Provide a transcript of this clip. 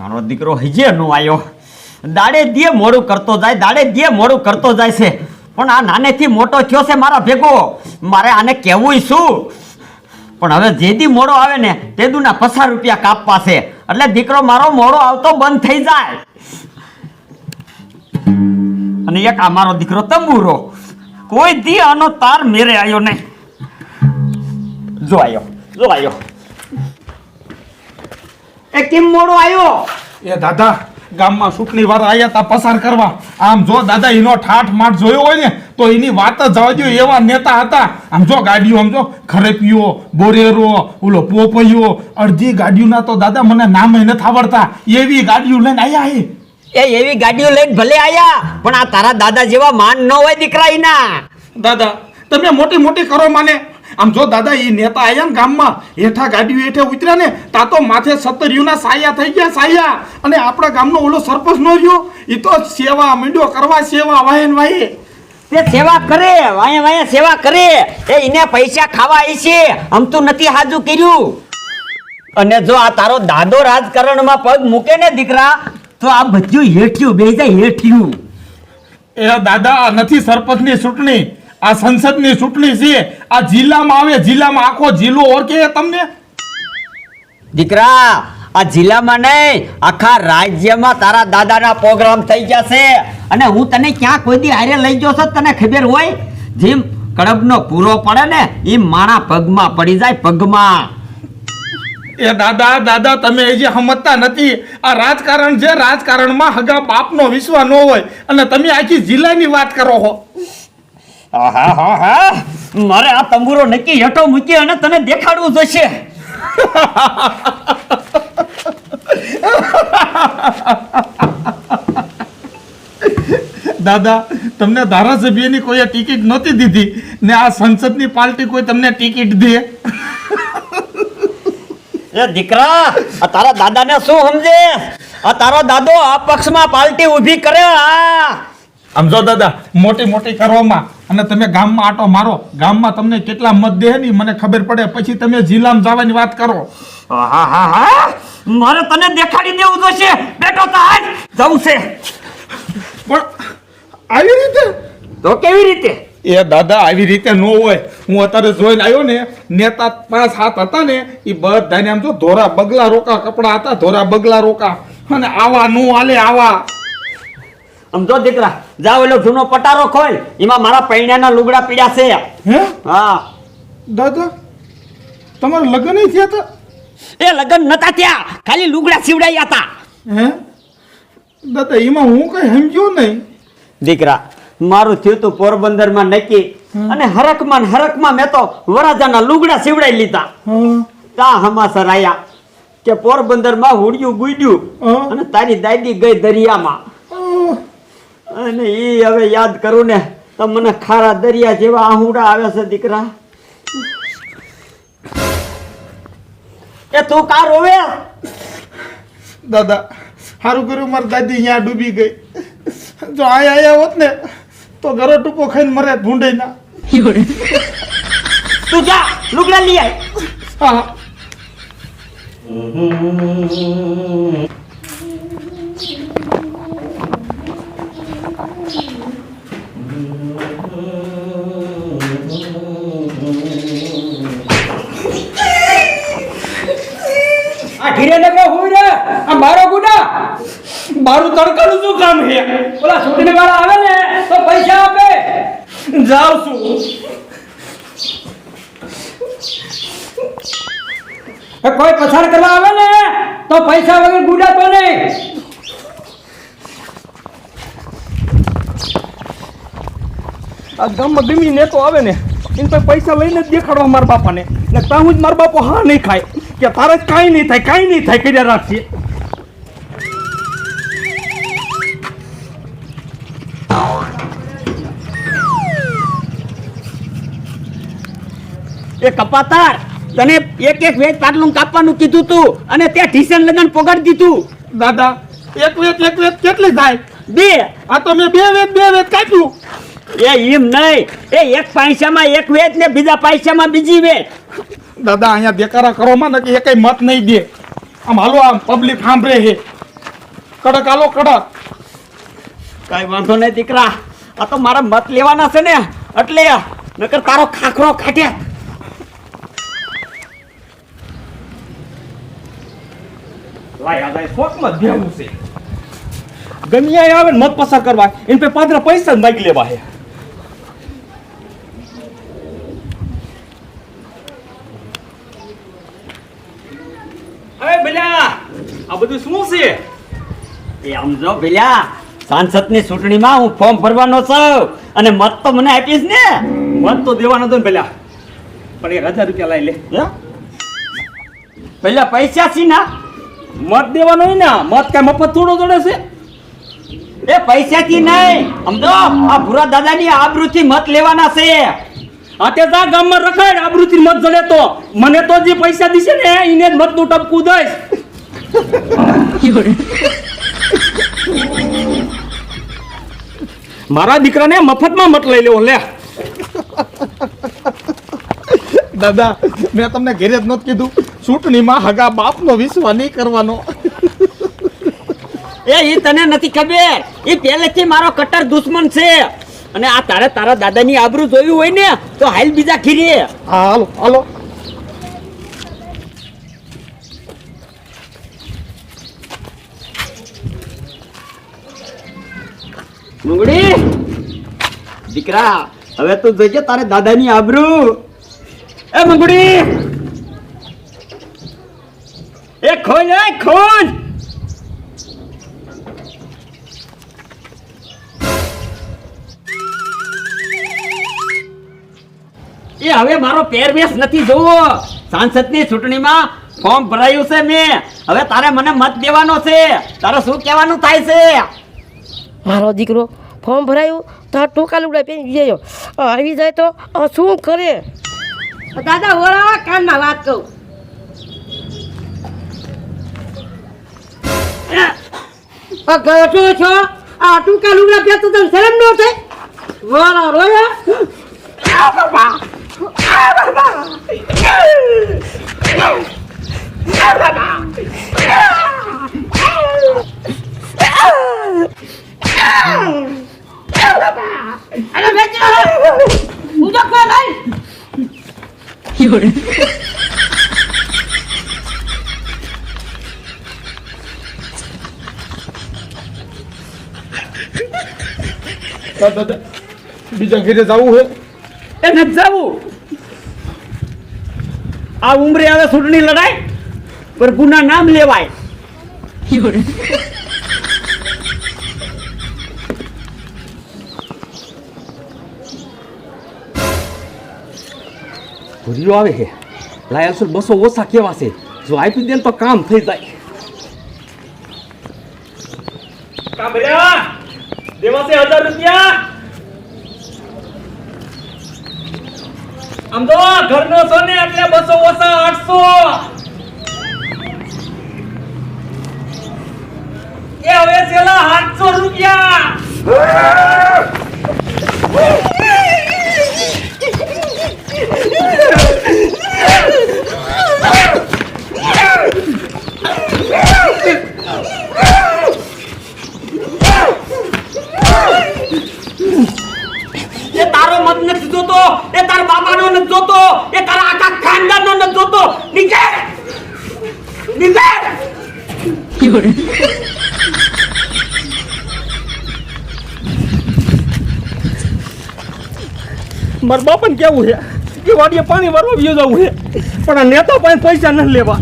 મારો દીકરો હજે નો આવ્યો દાડે દીએ મોડું કરતો જાય, દાડે દીએ મોડું કરતો જાય છે. પણ આ નાનેથી મોટો થયો છે મારા ભેગો. મારે આને કહેવું શું પણ હવે જે દી મોડો આવે ને, તે દુના પચાસ રૂપિયા કાપવા છે. એટલે દીકરો મારો મોડો આવતો બંધ થઈ જાય. અને એક આ મારો દીકરો તંબુરો. કોઈ દી આનો તાર મેરે આવ્યો નહીં. જો આવ્યો જો આવ્યો એ કેમ મોડો આવ્યો એ દાદા ગામમાં ચૂંટણી વાર આયા તા પસાર કરવા. આમ જો દાદા એનો ઠાઠ માઠ જોયો હોય ને તો એની વાત જ જવા દો એવા નેતા હતા. આમ જો ગાડીઓ આમ જો ખરેપીઓ બોરેરો ઓલો પોપૈયો અડધી ગાડીઓના તો દાદા મને નામે નથી આવડતા. એવી ગાડીઓ લઈને આયા હે. એ એવી ગાડીઓ લઈને ભલે આયા પણ આ તારા દાદા જેવા માન ન હોય દીકરા ઈના દાદા તમે મોટી મોટી કરો માને. આમ જો દાદા એ નેતા આવ્યા ને ગામમાં હેઠા ગાડીઓ હેઠે ઉતર્યા ને તા તો માથે સત્તરીઓના સાયા થઈ ગયા સાયા. અને આપણા ગામનો ઓલો સરપંચ નો રહ્યો? એ તો સેવા મીંડો કરવા સેવા વાયન ને તે સેવા કરે વાયા વાયા સેવા કરે. એ એને પૈસા ખાવા આવી છે. આમ તું નથી હાજુ કર્યું. અને જો આ તારો દાદો રાજકારણમાં પગ મૂકે ને દીકરા તો આ બધું હેઠ્યું બે જાય હેઠિયું. એ દાદા નથી નથી સરપંચની ચૂંટણી. આ સંસદની ચૂંટણી છે. આ જિલ્લામાં આવે જિલ્લામાં આખો જિલ્લો ઓળખે તમને? દીકરા આ જિલ્લામાં નહીં આખા રાજ્યમાં તારા દાદાના પ્રોગ્રામ થઈ ગયા છે. અને હું તને ક્યાં કોઈ દી હારે લઈ ગયો છું તને ખબર હોય? જેમ કડબનો પૂરો પડે ને એ માણા પગમાં પડી જાય પગમાં. એ દાદા દાદા તમે એ જે સમજતા નથી. આ રાજકારણ છે રાજકારણમાં હગા બાપનો વિશ્વાસ ન હોય. અને તમે આખી જિલ્લાની વાત કરો છો આહા હા હા. મારે આ તંબુરો નક્કી હેઠો મૂકી અને તને દેખાડવું જોઈશે. દાદા તમને ધારાસભ્યની કોઈએ ટિકિટ નહોતી દીધી ને આ સંસદની પાર્ટી કોઈ તમને ટિકિટ દે? એ દીકરા આ તારા દાદાને શું સમજે? આ તારો દાદો આ પક્ષમાં પાર્ટી ઊભી કરે આ. સમજો દાદા મોટી મોટી કરવામાં અને તમે ગામમાં આટો મારો. ગામમાં તમને કેટલા મત દે ની મને ખબર પડે. પછી તમે જિલ્લામાં જવાની વાત કરો. હા હા હા મારે તને દેખાડી દેવું જોશે. બેટો તો આજ. જવું છે. પણ આવી રીતે? તો કેવી રીતે? એ દાદા આવી રીતે ન હોય. હું અત્યારે જોઈને આવ્યો ને નેતા પાંચ હાથ હતા ને એ બધાને આમ જો ધોરા બગલા રોકા કપડા હતા ધોરા બગલા રોકા. અને આવા નો હાલે આવા. આમ જો દીકરા જાવ એલો જૂનો પટારો ખોલ એમાં મારા પૈણાના લુગડા પીડ્યા છે. હે? હા. દાદા તમારું લગ્ન થયા હતા? એ લગ્ન નતા થયા ખાલી લુગડા સીવડાયા હતા. હે? દાદા એમાં હું કઈ સમજ્યો નહીં. દીકરા મારું થયું તું પોરબંદરમાં નક્કી અને હરકમાં હરકમાં મેં તો વરાજાના લુગડા સીવડાઈ લીધા. તા હમાસર આયા કે પોરબંદરમાં હુડિયું ગુડ્યું અને તારી દાદી ગઈ દરિયામાં. અને એ હવે યાદ કરું ને તો મને ખારા દરિયા જેવા આહુડા આવે છે દીકરા. એ તું કા રોવે? દાદા સારું કર્યું મારી દાદી અહીંયા ડૂબી ગઈ. જો આયા આયા હોત ને તો ઘરો ટૂંકો ખાઈને મરે ભૂંડે ના તું જા લુગડા લઈ આય. હા મારો ગુડા મારું તડકાનું શું કામ છે? ઓલા ચૂંટણી વાળા આવે ને, તો પૈસા આપે. જાવ છું. કોઈ પસાર કરવા આવે ને, તો પૈસા વગર ગુડા તો નહીં. આ ગામમાં ગમી નેતો આવે ને, એને તો પૈસા લઈને જ દેખાડવા મારા બાપાને. ને ત્યાં હું જ મારા બાપો હા નહીં ખાય. કે તારે કાંઈ નહીં થાય, કાંઈ નહીં થાય, કર્યા રાખશે એ કપાતાર. તને એક એક વેચ પાટલું કાપવાનું કીધું તું અને તે ઢીસન લગન પોગાડી દીધું. દાદા એક વેત એક વેચ કેટલી થાય? બે. આ તો મેં બે વેજ બે વેજ કાપ્યું. એ એમ નહીં. એ એક પૈસામાં એક વેચ ને બીજા પૈસામાં બીજી વેચ દાદા અહીંયા દેકારા કરો માં ને એ કઈ મત નહીં દે. આમ હાલો આમ પબ્લિક સાંભળે હે કડક હાલો કડક. કઈ વાંધો નહીં દીકરા. આ તો મારા મત લેવાના છે ને. એટલે નકર તારો ખાખરો કાઢે લાય જાય શોખમાં જ છે. ગમે આવે ને મત પસાર કરવા એને પે પાંદરા પૈસા જ માગી લેવા હે. અરે બેલા આ બધું શું છે? એ સમજો ભેલ્યા સાંસદની ચૂંટણીમાં હું ફોર્મ ભરવાનો છું અને મત તો મને આપીશ ને. મત તો દેવાનો હતો ને પેલા પણ એક હજાર રૂપિયા લાવી લે. પેલા પૈસા છે ના. મત દેવાનો હોય ને મત કઈ મફત થોડો જોડે છે? એ પૈસાથી નહીં. સમજો? આ ભૂરા દાદાની આબરૂથી મત લેવાના છે. આ તે જા ગામમાં રખાય આબરૂથી મત જડે તો. મને તો જે પૈસા દીશે ને એને જ મતનું ટપકું દઈશ. મારા દીકરાને મફતમાં મત લઈ લેવો લે. દાદા મેં તમને ઘેરે જ નહોતું કીધું. ચૂંટણીમાં હગા બાપનો વિશ્વાસ નહીં કરવાનો. એ ઈ તને નથી ખબર. એ પહેલેથી મારો કટ્ટર દુશ્મન છે. અને આ તારે તારા દાદાની આબરૂ જોયું હોય ને તો હાલ બીજા ખીરીએ હાલો હાલો. મુંગડી દીકરા હવે તું જોઈજે તારે દાદાની આબરૂ. એ મુંગડી ખોલ ખોલ! એ હવે મારો પહેરવેશ નથી જોવો સાંસદની ચૂંટણીમાં ફોર્મ ભરાયું છે મેં. હવે તારે મને મત દેવાનો છે. તારે શું કહેવાનું થાય છે? મારો દીકરો ફોર્મ ભરાયું તો ટોકા લુગડા પહેરી જયો આવી જાય તો શું કરે? દાદા ઓળા કાનમાં વાત કહું ગયો છો આ ટૂંકા લુગડા પહેરતો તને શરમ ન થાય? વાળા રોયા? અરે ઉજો કર ભાઈ. દાદા દાદા, બીજા ઘેરે જવું હે એ નથી જવું. આ ઉંમરે આવે ચૂંટણી લડાય પ્રભુના નામ લેવાય. ભૂરીઓ આવે છે લાયલ સર બસો ઓછા કેવા છે. જો આપી દે તો કામ થઈ જાય. કામર્યા! દેવા હજાર રૂપિયા આમ તો ઘરનો છો ને એટલે બસો ઓછા આઠસો એ હવે છેલ્લા આઠસો રૂપિયા એ જોતો, એ તાર બાપાનો નથી એ તારા આખા ખાનદાનનો નથી નીચે નીચે મારા બાપાને કેવું છે? કે વાડીએ પાણી વારવા વ્યો જવું છે. પણ આ નેતા પાસે પૈસા નથી લેવા.